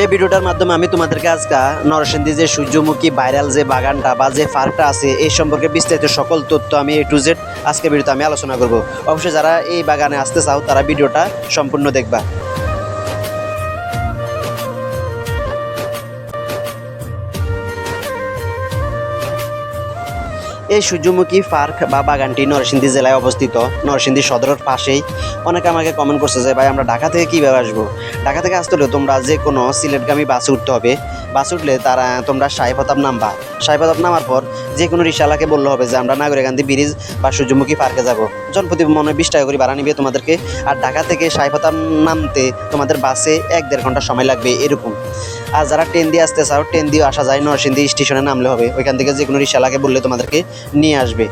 এই ভিডিওটার মাধ্যমে আমি তোমাদেরকে আজকে নরসিংদী যে সূর্যমুখী ভাইরাল যে বাগানটা বা যে পার্কটা আছে, এই সম্পর্কে বিস্তারিত সকল তথ্য আমি এ টু জেড আজকে ভিডিওতে আমি আলোচনা করব। অবশ্যই যারা এই বাগানে আসতে চাও, তারা ভিডিওটা সম্পূর্ণ দেখবা। এই সূর্যমুখী পার্ক বা বাগানটি নরসিংদী জেলায় অবস্থিত। নরসিংদী সদরের পাশেই। অনেকে আমাকে কমেন্ট করছে যে, ভাই, আমরা ঢাকা থেকে কীভাবে আসব? ঢাকা থেকে আসতে হলে তোমরা যে কোনো সিলেটগামী বাসে উঠতে হবে। বাসে উঠলে তারা, তোমরা সাহেবতাব নামবা। সাহেবতাব নামার পর যে কোনো রিক্সাওয়ালাকে বললে হবে যে, আমরা নাগরিকান্দি ব্রিজ বা সূর্যমুখী পার্কে যাব। জনপ্রতি মনে বিশ টাকা করে ভাড়া নিবে তোমাদেরকে। আর ঢাকা থেকে সাহেবতাব নামতে তোমাদের বাসে এক দেড় ঘণ্টা সময় লাগবে। এরকম। আর যারা ট্রেন দিয়ে আসতে চাও, ট্রেন দিয়ে আসা যায়। নরসিংদী স্টেশনে নামলে হবে। ওইখান থেকে যে কোনো রিক্সাওয়ালাকে বললে তোমাদেরকে নিয়ে আসবে।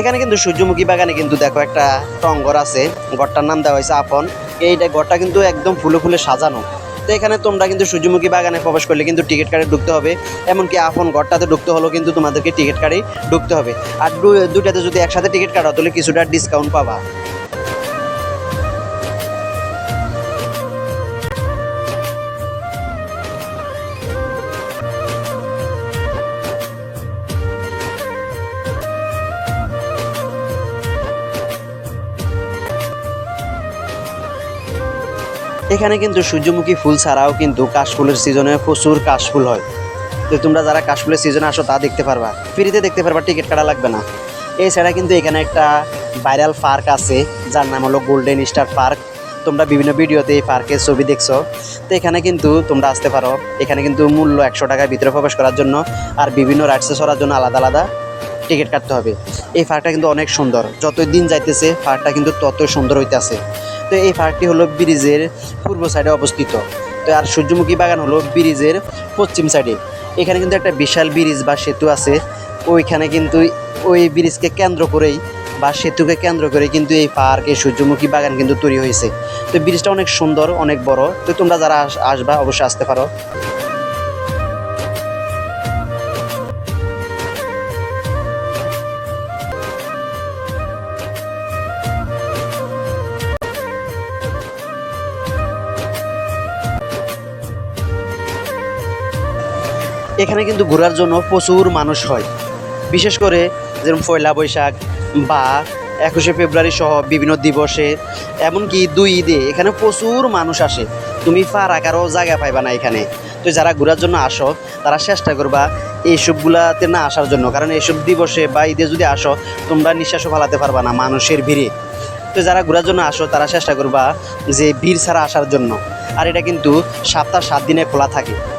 এখানে কিন্তু সূর্যমুখী বাগানে কিন্তু দেখো একটা টঙ্গর আছে। ঘরটার নাম দেওয়া হয়েছে আপন। এইটা ঘরটা কিন্তু একদম ফুলে ফুলে সাজানো। তো এখানে তোমরা কিন্তু সূর্যমুখী বাগানে প্রবেশ করলে কিন্তু টিকিট কাটে ঢুকতে হবে। এমনকি আপন ঘরটাতে ঢুকতে হলেও কিন্তু তোমাদেরকে টিকিট কাটেই ঢুকতে হবে। আর দুটাতে যদি একসাথে টিকিট কাটা তাহলে কিছুটা ডিসকাউন্ট পাবা। এখানে কিন্তু সূর্যমুখী ফুল ছাড়াও কিন্তু কাশফুলের সিজনে প্রচুর কাশফুল হয়। তো তোমরা যারা কাশফুলের সিজনে আসো, তা দেখতে পারবা। ফ্রিতে দেখতে পারবা, টিকিট কাটা লাগবে না। এছাড়া কিন্তু এখানে একটা ভাইরাল পার্ক আছে, যার নাম হলো গোল্ডেন স্টার পার্ক তোমরা বিভিন্ন ভিডিওতে এই পার্কের ছবি দেখছ। তো এখানে কিন্তু তোমরা আসতে পারো। এখানে কিন্তু মূল্য একশো টাকার ভিতরে প্রবেশ করার জন্য আর বিভিন্ন রাইডসে চড়ার জন্য আলাদা আলাদা টিকিট কাটতে হবে। এই পার্কটা কিন্তু অনেক সুন্দর। যতই দিন যাইতেছে পার্কটা কিন্তু ততই সুন্দর হইতেছে। তো এই পার্কটি হলো ব্রিজের পূর্ব সাইডে অবস্থিত। তো আর সূর্যমুখী বাগান হলো ব্রিজের পশ্চিম সাইডে এখানে কিন্তু একটা বিশাল ব্রিজ বা সেতু আছে। ওইখানে কিন্তু ওই ব্রিজকে কেন্দ্র করেই বা সেতুকে কেন্দ্র করে কিন্তু এই পার্ক এই সূর্যমুখী বাগান কিন্তু তৈরি হয়েছে। তো ব্রিজটা অনেক সুন্দর, অনেক বড়। তো তোমরা যারা আস- আসবা অবশ্যই আসতে পারো। এখানে কিন্তু ঘোরার জন্য প্রচুর মানুষ হয়। বিশেষ করে যেরকম পয়লা বৈশাখ বা একুশে ফেব্রুয়ারি সহ বিভিন্ন দিবসে, এমনকি দুই ঈদে এখানে প্রচুর মানুষ আসে। তুমি পার আকারও জায়গা পাইবা না এখানে। তো যারা ঘোরার জন্য আসো, তারা চেষ্টা করবা এইসবগুলাতে না আসার জন্য। কারণ এইসব দিবসে বা ঈদে যদি আসো, তোমরা নিঃশ্বাসও ফালাতে পারবা না মানুষের ভিড়ে। তো যারা ঘোরার জন্য আসো, তারা চেষ্টা করবা যে ভিড় ছাড়া আসার জন্য। আর এটা কিন্তু সপ্তাহ সাত দিনে খোলা থাকে।